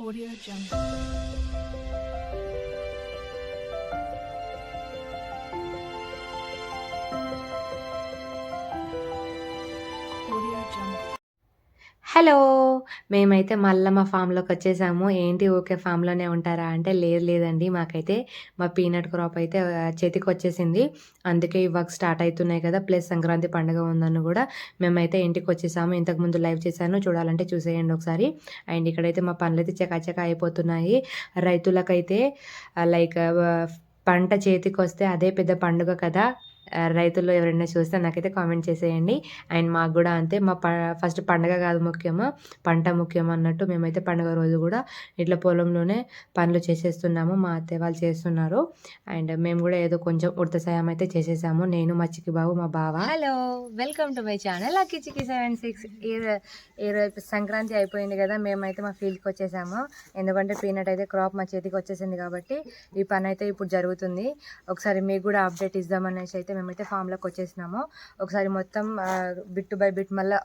Audio Jungle. Hello. మేమైతే మళ్ళీ మా ఫామ్లోకి వచ్చేసాము. ఏంటి ఓకే ఫామ్లోనే ఉంటారా అంటే లేదు లేదండి. మాకైతే మా పీనట్ క్రాప్ అయితే చేతికి వచ్చేసింది అందుకే ఈ వర్క్ స్టార్ట్ అవుతున్నాయి కదా. ప్లస్ సంక్రాంతి పండుగ ఉందని కూడా మేమైతే ఇంటికి వచ్చేసాము ఇంతకుముందు లైవ్ చేశాను. చూడాలంటే చూసేయండి ఒకసారి. అండ్ ఇక్కడైతే మా పనులైతే చకాచకా అయిపోతున్నాయి. రైతులకైతే లైక్ పంట చేతికి వస్తే అదే పెద్ద పండుగ కదా. రైతుల్లో రైతులు ఎవరైనా చూస్తే నాకైతే కామెంట్ చేసేయండి. అండ్ మాకు కూడా అంతే మా ప ఫస్ట్ పండగ కాదు ముఖ్యము పంట ముఖ్యం అన్నట్టు మేమైతే పండగ రోజు కూడా ఇట్లా పొలంలోనే పనులు చేసేస్తున్నాము మా అత్తయ్య వాళ్ళు చేస్తున్నారు. అండ్ మేము కూడా ఏదో కొంచెం ఉడత సాయం అయితే చేసేసాము నేను మా చిక్కి బాబు మా బావ. Hello welcome to my channel Akki Chikki seven six ఈరోజు సంక్రాంతి అయిపోయింది కదా మేమైతే మా ఫీల్డ్కి వచ్చేసాము. ఎందుకంటే పీనట్ అయితే క్రాప్ మా చేతికి వచ్చేసింది కాబట్టి ఈ పని అయితే ఇప్పుడు జరుగుతుంది. ఒకసారి మీకు కూడా అప్డేట్ ఇద్దామనేసి అయితే మేమైతే ఫామ్లోకి వచ్చేసినాము. ఒకసారి మొత్తం బిట్ బై బిట్ మళ్ళీ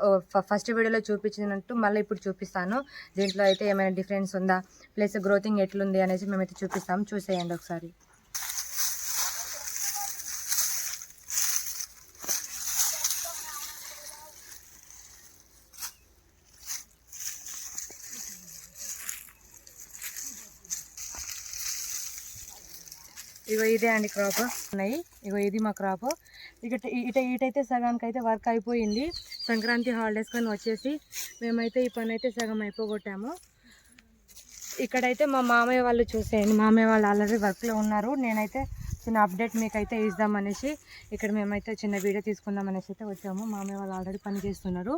ఫస్ట్ వీడియోలో చూపించినట్టు మళ్ళీ ఇప్పుడు చూపిస్తాను. దీంట్లో అయితే ఏమైనా డిఫరెన్స్ ఉందా? ప్లస్ గ్రోతింగ్ ఎట్లుంది అనేసి మేమైతే చూపిస్తాం. చూసేయండి ఒకసారి. ఇగో ఇదే అండి క్రాప్ ఉన్నాయి. ఇగో ఇది మా క్రాప్ ఇక ఇట ఇటైతే సగానికి అయితే వర్క్ అయిపోయింది. సంక్రాంతి హాలిడేస్ కానీ వచ్చేసి మేమైతే ఈ పని అయితే సగం అయిపోగొట్టాము. ఇక్కడైతే మా మామయ్య వాళ్ళు చూసేయండి. మామయ్య వాళ్ళు ఆల్రెడీ వర్క్లో ఉన్నారు. నేనైతే చిన్న అప్డేట్ మీకైతే ఇద్దామనేసి ఇక్కడ మేమైతే చిన్న వీడియో తీసుకుందాం అనేసి అయితే వచ్చాము. మామయ్య వాళ్ళు ఆల్రెడీ పని చేస్తున్నారు.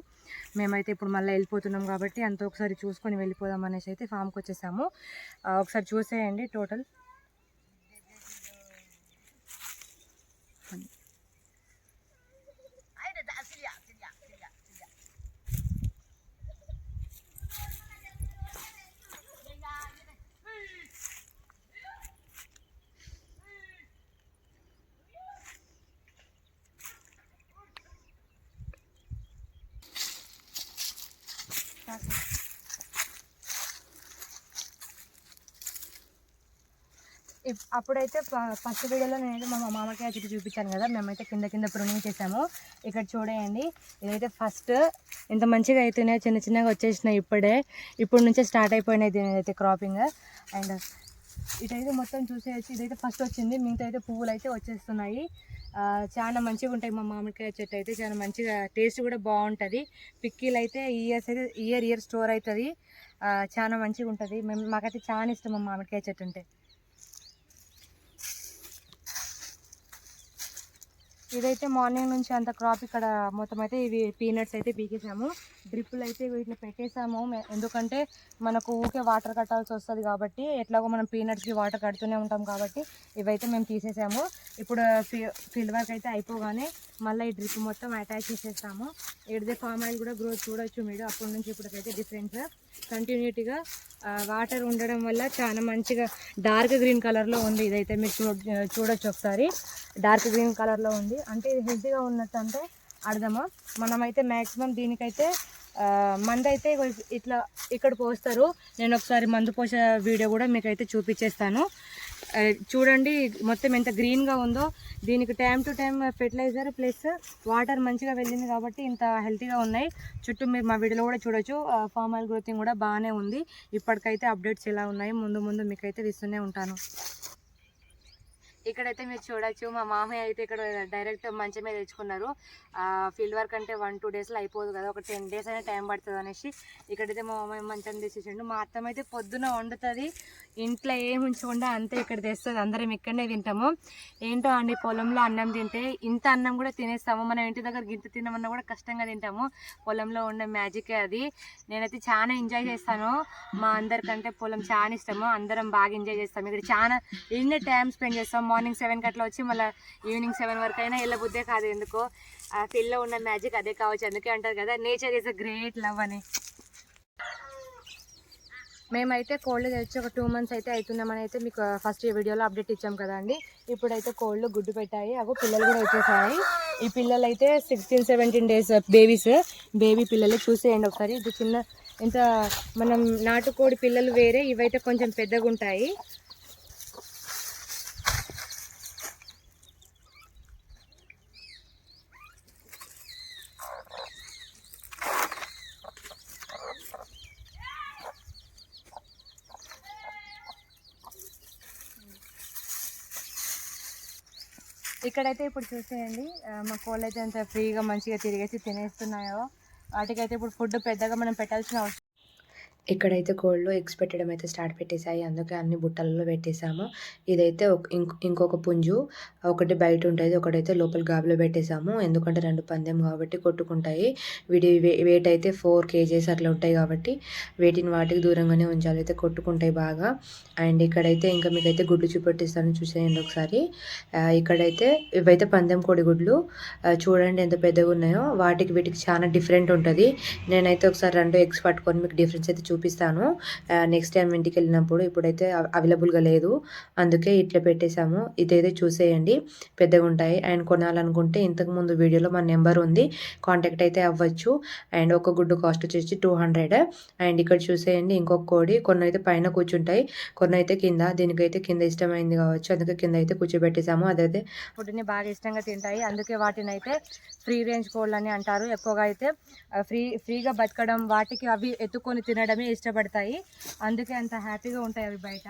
మేమైతే ఇప్పుడు మళ్ళీ వెళ్ళిపోతున్నాం కాబట్టి అంత ఒకసారి చూసుకొని వెళ్ళిపోదాం అనేసి అయితే ఫామ్కి వచ్చేసాము. ఒకసారి చూసేయండి టోటల్ 哎，得打死你呀！真的，真的，真，అప్పుడైతే ఫస్ట్ వీడియోలో నేనైతే మా మామకాయ చెట్టు చూపించాను కదా మేమైతే కింద కింద ప్రూనింగ్ చేసాము. ఇక్కడ చూడండి ఇదైతే ఫస్ట్ ఇంత మంచిగా అయితేనే చిన్న చిన్నగా వచ్చేసినాయి ఇప్పుడే. ఇప్పుడు నుంచే స్టార్ట్ అయిపోయినాయి దీని అయితే క్రాపింగ్. అండ్ ఇదైతే మొత్తం చూసేసి ఇదైతే ఫస్ట్ వచ్చింది మిగతా అయితే పువ్వులు అయితే వచ్చేస్తున్నాయి చాలా మంచిగా ఉంటాయి మా మామిడికాయ చెట్టు అయితే చాలా మంచిగా టేస్ట్ కూడా బాగుంటుంది. పిక్కీలు అయితే ఇయర్స్ అయితే ఇయర్ ఇయర్ స్టోర్ అవుతుంది. చాలా మంచిగా ఉంటుంది మేము మాకైతే చాలా ఇష్టం మా మామిడికాయ చెట్టు అంటే. ఇదైతే మార్నింగ్ నుంచి అంత క్రాప్ ఇక్కడ మొత్తం అయితే ఇవి పీనట్స్ అయితే పీకేసాము. డ్రిప్పులు అయితే వీటిని పెట్టేసాము. ఎందుకంటే మనకు ఊకే వాటర్ కట్టాల్సి వస్తుంది కాబట్టి ఎట్లాగో మనం పీనట్స్కి వాటర్ కడుతూనే ఉంటాం కాబట్టి ఇవైతే మేము తీసేసాము. ఇప్పుడు ఫీల్డ్ వర్క్ అయితే అయిపోగానే మళ్ళీ ఈ డ్రిప్ మొత్తం అటాచ్ చేసేస్తాము. ఇడిదే ఫామ్ ఆయిల్ కూడా గ్రోత్ చూడొచ్చు మీరు. అప్పటి నుంచి ఇప్పటికైతే డిఫరెన్స్ కంటిన్యూటీగా వాటర్ ఉండడం వల్ల చాలా మంచిగా డార్క్ గ్రీన్ కలర్లో ఉంది. ఇదైతే మీరు చూ చూడొచ్చు ఒకసారి. డార్క్ గ్రీన్ కలర్లో ఉంది. అంటే ఇది హెల్తీగా ఉన్నట్టు అంటే అర్థమా? మనమైతే మ్యాక్సిమం దీనికైతే మందు అయితే ఇట్లా ఇక్కడ పోస్తారు. నేను ఒకసారి మందు పోసే వీడియో కూడా మీకు అయితే చూపించేస్తాను చూడండి మొత్తం ఎంత గ్రీన్గా ఉందో. దీనికి time to time fertiliser plus water మంచిగా వెళ్ళింది కాబట్టి ఇంత హెల్తీగా ఉన్నాయి. చుట్టూ మీరు మా వీడియోలో కూడా చూడొచ్చు. ఫామ్ ఆయిల్ గ్రోతింగ్ కూడా బాగానే ఉంది. ఇప్పటికైతే అప్డేట్స్ ఎలా ఉన్నాయి ముందు ముందు మీకైతే ఇస్తూనే ఉంటాను. ఇక్కడైతే మీరు చూడొచ్చు మా మామయ్య అయితే ఇక్కడ డైరెక్ట్ మంచమే తెచ్చుకున్నారు. ఫీల్డ్ వర్క్ అంటే వన్ టూ డేస్లో అయిపోదు కదా ఒక టెన్ డేస్ అయినా టైం పడుతుంది అనేసి ఇక్కడైతే మా మామయ్య మంచం తెచ్చేసిండు మా అత్తమ్మ అయితే పొద్దున వండుతుంది ఇంట్లో ఏం ఉంచకుండా అంతే ఇక్కడ తెస్తుంది. అందరం ఇక్కడనే తింటాము. ఏంటో అండి పొలంలో అన్నం తింటే ఇంత అన్నం కూడా తినేస్తాము. మనం ఇంటి దగ్గర గింత తినమన్నా కూడా కష్టంగా తింటాము. పొలంలో ఉన్న మ్యాజికే అది. నేనైతే చాలా ఎంజాయ్ చేస్తాను. మా అందరికంటే పొలం చాలా ఇష్టము. అందరం బాగా ఎంజాయ్ చేస్తాం ఇక్కడ చాలా ఎన్ని టైం స్పెండ్ చేస్తాము మార్నింగ్ సెవెన్కి అట్లా వచ్చి మళ్ళీ ఈవినింగ్ సెవెన్ వరకు అయినా వెళ్ళబుద్దే కాదు ఎందుకో. ఆ ఫీల్డ్లో ఉన్న మ్యాజిక్ అదే కావచ్చు అందుకే అంటారు కదా nature is a great love అని. మేమైతే కోళ్ళు తెచ్చి ఒక టూ మంత్స్ అయితే అవుతున్నామని అయితే మీకు ఫస్ట్ ఈ వీడియోలో అప్డేట్ ఇచ్చాం కదండి ఇప్పుడైతే కోళ్ళు గుడ్డు పెట్టాయి అవి పిల్లలు కూడా వచ్చేసాయి. ఈ పిల్లలు అయితే sixteen seventeen days babies baby పిల్లలు చూసేయండి ఒకసారి. ఇది చిన్న ఇంత మనం నాటుకోడి పిల్లలు వేరే ఇవైతే కొంచెం పెద్దగా ఉంటాయి ఇక్కడైతే ఇప్పుడు చూసేయండి మా కోళ్ళు అయితే ఎంత ఫ్రీగా మంచిగా తిరిగేసి తినేస్తున్నాయో. వాటికైతే ఇప్పుడు ఫుడ్ పెద్దగా మనం పెట్టాల్సిన అవసరం ఇక్కడైతే కోళ్ళు ఎగ్స్ పెట్టడం అయితే స్టార్ట్ పెట్టేశాయి అందుకే అన్ని బుట్టలలో పెట్టేశాము. ఇదైతే ఒక- ఇంకొక పుంజు ఒకటి బయట ఉంటుంది ఒకటైతే లోపల గాబులో పెట్టేశాము. ఎందుకంటే రెండు పందెం కాబట్టి కొట్టుకుంటాయి. వీటి వెయిట్ అయితే ఫోర్ కేజీస్ అట్లా ఉంటాయి కాబట్టి వీటిని వాటికి దూరంగానే ఉంచాలి. అయితే కొట్టుకుంటాయి బాగా. అండ్ ఇక్కడైతే ఇంకా మీకైతే గుడ్లు చూపెట్టిస్తాను చూసేయండి ఒకసారి. ఇక్కడైతే ఇవైతే పందెం కోడి గుడ్లు చూడండి ఎంత పెద్దగా ఉన్నాయో వాటికి వీటికి చాలా డిఫరెంట్ ఉంటుంది. నేనైతే ఒకసారి రెండు ఎగ్స్ పట్టుకొని మీకు డిఫరెన్స్ అయితే చూపిస్తాను. నెక్స్ట్ టైం ఇంటికి వెళ్ళినప్పుడు ఇప్పుడైతే అవైలబుల్గా లేదు. అందుకే ఇట్లా పెట్టేశాము. ఇదైతే చూసేయండి. పెద్దగా ఉంటాయి. అండ్ కొనాలనుకుంటే ఇంతకుముందు వీడియోలో మా నెంబర్ ఉంది. కాంటాక్ట్ అయితే అవ్వచ్చు. అండ్ ఒక గుడ్డు కాస్ట్ వచ్చేసి టూ హండ్రెడ్. అండ్ ఇక్కడ చూసేయండి ఇంకొక కోడి. కొన్ని అయితే పైన కూర్చుంటాయి. కొన్ని అయితే కింద. దీనికైతే కింద ఇష్టమైంది కావచ్చు. అందుకే కింద అయితే కూర్చోబెట్టేసాము అదైతే ఫుడ్ని బాగా ఇష్టంగా తింటాయి. అందుకే వాటిని అయితే ఫ్రీ రేంజ్ కోళ్ళు అని అంటారు. ఎక్కువగా అయితే ఫ్రీ ఫ్రీగా బతకడం వాటికి అవి ఎత్తుకొని తినడమే ఇష్టపడతాయి. అందుకే అంత హ్యాపీగా ఉంటాయి అవి బయట.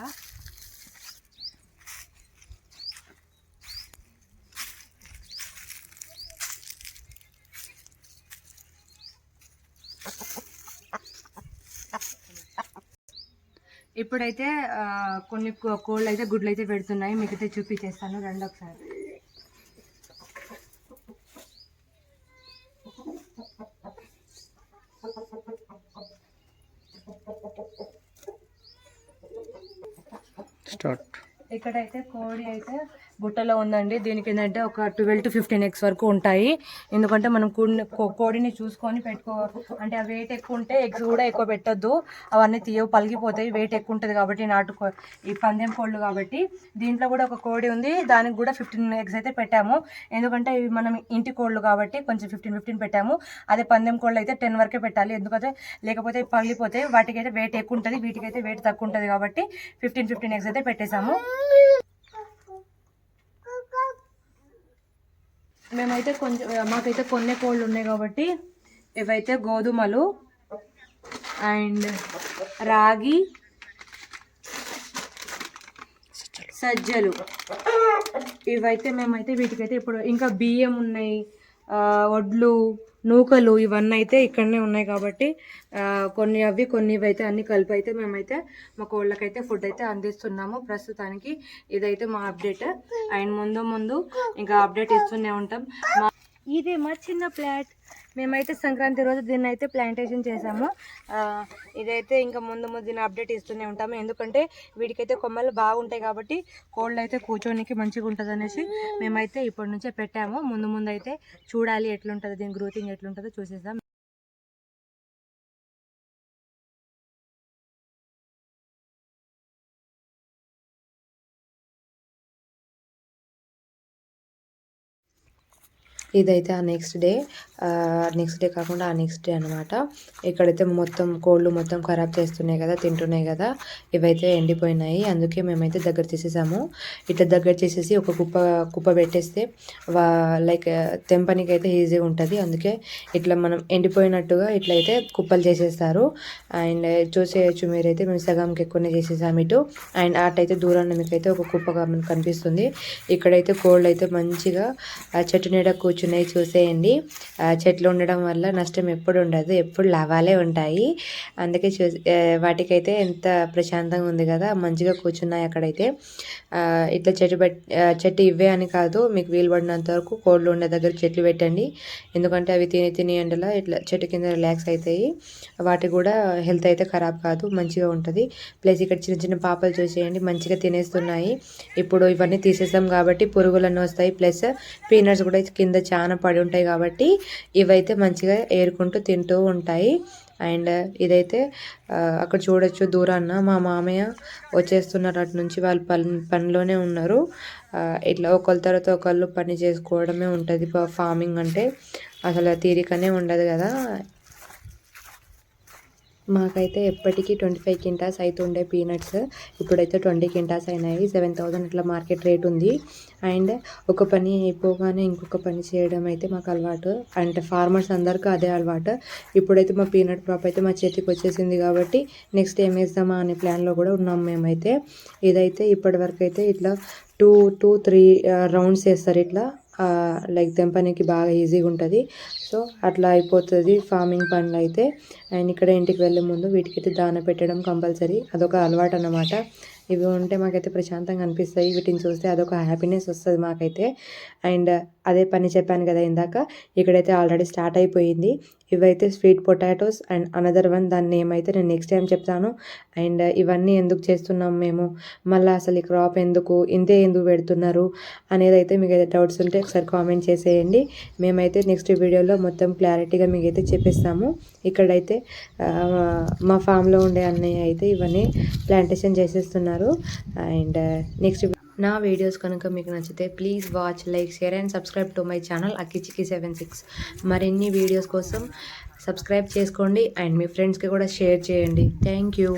ఇప్పుడైతే కొన్ని కోళ్ళు అయితే గుడ్లు అయితే పెడుతున్నాయి. మీకైతే చూపించేస్తాను. రెండు ఒకసారి స్టార్ట్ ఇక్కడైతే కోడి అయితే బుట్టలో ఉందండి. దీనికి ఏంటంటే ఒక ట్వెల్వ్ టు ఫిఫ్టీన్ ఎగ్స్ వరకు ఉంటాయి. ఎందుకంటే మనం కోడిని చూసుకొని పెట్టుకో అంటే ఆ వెయిట్ ఎక్కువ ఉంటే ఎగ్స్ కూడా ఎక్కువ పెట్టొద్దు. అవన్నీ తీయవు పలిగిపోతాయి. వెయిట్ ఎక్కువ ఉంటుంది కాబట్టి నాటు కో- ఈ పందెం కోళ్ళు కాబట్టి. దీంట్లో కూడా ఒక కోడి ఉంది. దానికి కూడా ఫిఫ్టీన్ ఎగ్స్ అయితే పెట్టాము. ఎందుకంటే ఇవి మనం ఇంటి కోళ్ళు కాబట్టి కొంచెం ఫిఫ్టీన్ ఫిఫ్టీన్ పెట్టాము. అదే పందెం కోళ్ళు అయితే టెన్ వరకే పెట్టాలి. ఎందుకంటే లేకపోతే పగిలిపోతాయి వాటికైతే వెయిట్ ఎక్కువ ఉంటుంది వీటికైతే వెయిట్ తక్కువ ఉంటుంది కాబట్టి ఫిఫ్టీన్ ఫిఫ్టీన్ ఎగ్స్ అయితే పెట్టేశాము. మేమైతే కొంచెం మాకైతే కొన్ని కోళ్ళు ఉన్నాయి కాబట్టి ఇవైతే గోధుమలు అండ్ రాగి సజ్జలు. ఇవైతే మేమైతే వీటికైతే ఇప్పుడు ఇంకా బియ్యం ఉన్నాయి వడ్లు నూకలు ఇవన్నీ అయితే ఇక్కడనే ఉన్నాయి కాబట్టి కొన్ని అవి కొన్ని ఇవి అయితే అన్ని కలిపి అయితే మేమైతే మా కోళ్ళకైతే ఫుడ్ అయితే అందిస్తున్నాము. ప్రస్తుతానికి ఇదైతే మా అప్డేట్ అండ్ ముందు ముందు ఇంకా అప్డేట్ ఇస్తూనే ఉంటాం. మా ఇదే మా చిన్న ప్లాట్. మేమైతే సంక్రాంతి రోజు దీన్ని అయితే ప్లాంటేషన్ చేసాము ఇదైతే ఇంకా ముందు ముందు దీన్ని అప్డేట్ ఇస్తూనే ఉంటాము. ఎందుకంటే వీటికైతే కొమ్మలు బాగుంటాయి కాబట్టి కోళ్ళు అయితే కూర్చోనికి మంచిగా ఉంటుంది అనేసి మేమైతే ఇప్పటి నుంచే పెట్టాము. ముందు ముందు అయితే చూడాలి ఎట్లుంటుందో దీని గ్రోతింగ్ ఎట్లుంటుందో చూసేద్దాం. ఇదైతే ఆ నెక్స్ట్ డే నెక్స్ట్ డే కాకుండా ఆ నెక్స్ట్ డే అనమాట ఇక్కడైతే మొత్తం కోళ్ళు మొత్తం ఖరాబ్ చేస్తున్నాయి కదా తింటున్నాయి కదా ఇవైతే ఎండిపోయినాయి. అందుకే మేమైతే దగ్గర చేసేసాము ఇట్లా దగ్గర చేసేసి ఒక కుప్ప కుప్ప పెట్టేస్తే వా లైక్ తెంపనికి అయితే ఈజీగా ఉంటుంది. అందుకే ఇట్లా మనం ఎండిపోయినట్టుగా ఇట్లయితే కుప్పలు చేసేస్తారు. అండ్ చూసేయచ్చు మీరైతే మేము సగంకి ఎక్కువనే చేసేసాము ఇటు. అండ్ అటైతే దూరాన్ని మీకైతే ఒక కుప్పగా మనకు కనిపిస్తుంది. ఇక్కడైతే కోళ్ళు అయితే మంచిగా చెట్టు నీడ కూర్చున్నాయి చూసేయండి. చెట్లు ఉండడం వల్ల నష్టం ఎప్పుడు ఉండదు ఎప్పుడు లాభాలే ఉంటాయి. అందుకే చూ వాటికైతే ఎంత ప్రశాంతంగా ఉంది కదా మంచిగా కూర్చున్నాయి అక్కడైతే. ఇట్లా చెట్టు పెట్ చెట్టు ఇవే అని కాదు మీకు వీలు పడినంత వరకు కోళ్ళు ఉండే దగ్గర చెట్లు పెట్టండి. ఎందుకంటే అవి తిని తిని ఎండలో ఇట్లా చెట్టు కింద రిలాక్స్ అవుతాయి వాటి కూడా హెల్త్ అయితే ఖరాబ్ కాదు మంచిగా ఉంటుంది. ప్లస్ ఇక్కడ చిన్న చిన్న పాపలు చూసేయండి మంచిగా తినేస్తున్నాయి. ఇప్పుడు ఇవన్నీ తీసేసాం కాబట్టి పురుగులన్నీ వస్తాయి. ప్లస్ పీనట్స్ కూడా కింద చాలా పడి ఉంటాయి కాబట్టి ఇవైతే మంచిగా ఏరుకుంటూ తింటూ ఉంటాయి. అండ్ ఇదైతే అక్కడ చూడొచ్చు దూరాన్న మా మామయ్య వచ్చేస్తున్నారు అటు నుంచి వాళ్ళు పని పనిలోనే ఉన్నారు. ఇట్లా ఒకళ్ళ తర్వాత ఒకళ్ళు పని చేసుకోవడమే ఉంటుంది. ఫార్మింగ్ అంటే అసలు తీరికనే ఉండదు కదా. మాకైతే ఎప్పటికీ ట్వంటీ ఫైవ్ కింటాస్ అయితే ఉండే పీనట్స్. ఇప్పుడైతే ట్వంటీ కింటాస్ అయినాయి. సెవెన్ థౌజండ్ ఇట్లా మార్కెట్ రేట్ ఉంది. అండ్ ఒక పని అయిపోగానే ఇంకొక పని చేయడం అయితే మాకు అలవాటు. అంటే ఫార్మర్స్ అందరికీ అదే అలవాటు. ఇప్పుడైతే మా పీనట్ క్రాప్ అయితే మా చేతికి వచ్చేసింది కాబట్టి నెక్స్ట్ ఏం వేస్తామా అనే ప్లాన్లో కూడా ఉన్నాం మేమైతే. ఇదైతే ఇప్పటివరకు అయితే ఇట్లా టూ టూ త్రీ రౌండ్స్ వేస్తారు ఇట్లా. లైక్ తెంపనికి బాగా ఈజీగా ఉంటుంది. సో అట్లా అయిపోతుంది ఫార్మింగ్ పనులు అయితే అండ్ ఇక్కడ ఇంటికి వెళ్ళే ముందు వీటికైతే దాన పెట్టడం కంపల్సరీ. అదొక అలవాటు అనమాట ఇవి ఉంటే మాకైతే ప్రశాంతంగా అనిపిస్తాయి. వీటిని చూస్తే అదొక హ్యాపీనెస్ వస్తుంది మాకైతే. అండ్ అదే పని చెప్పాను కదా ఇందాక. ఇక్కడైతే ఆల్రెడీ స్టార్ట్ అయిపోయింది. ఇవైతే sweet potatoes and another one దాన్ని నేమ్ అయితే నేను నెక్స్ట్ టైం చెప్తాను. అండ్ ఇవన్నీ ఎందుకు చేస్తున్నాం మేము? మళ్ళీ అసలు ఈ క్రాప్ ఎందుకు? ఇంతే ఎందుకు పెడుతున్నారు? అనేది అయితే మీకు అయితే డౌట్స్ ఉంటే ఒకసారి కామెంట్ చేసేయండి. మేమైతే నెక్స్ట్ వీడియోలో మొత్తం క్లారిటీగా మీకు అయితే చెప్పిస్తాము. ఇక్కడైతే మా ఫామ్లో ఉండే అన్నయ్య అయితే ఇవన్నీ ప్లాంటేషన్ చేసేస్తున్నారు. అండ్ నెక్స్ట్ నా వీడియోస్ కనుక మీకు నచ్చితే please watch like share and subscribe to my channel Akkichikki seven six మరిన్ని వీడియోస్ కోసం సబ్స్క్రైబ్ చేసుకోండి అండ్ మీ ఫ్రెండ్స్కి కూడా షేర్ చేయండి. Thank you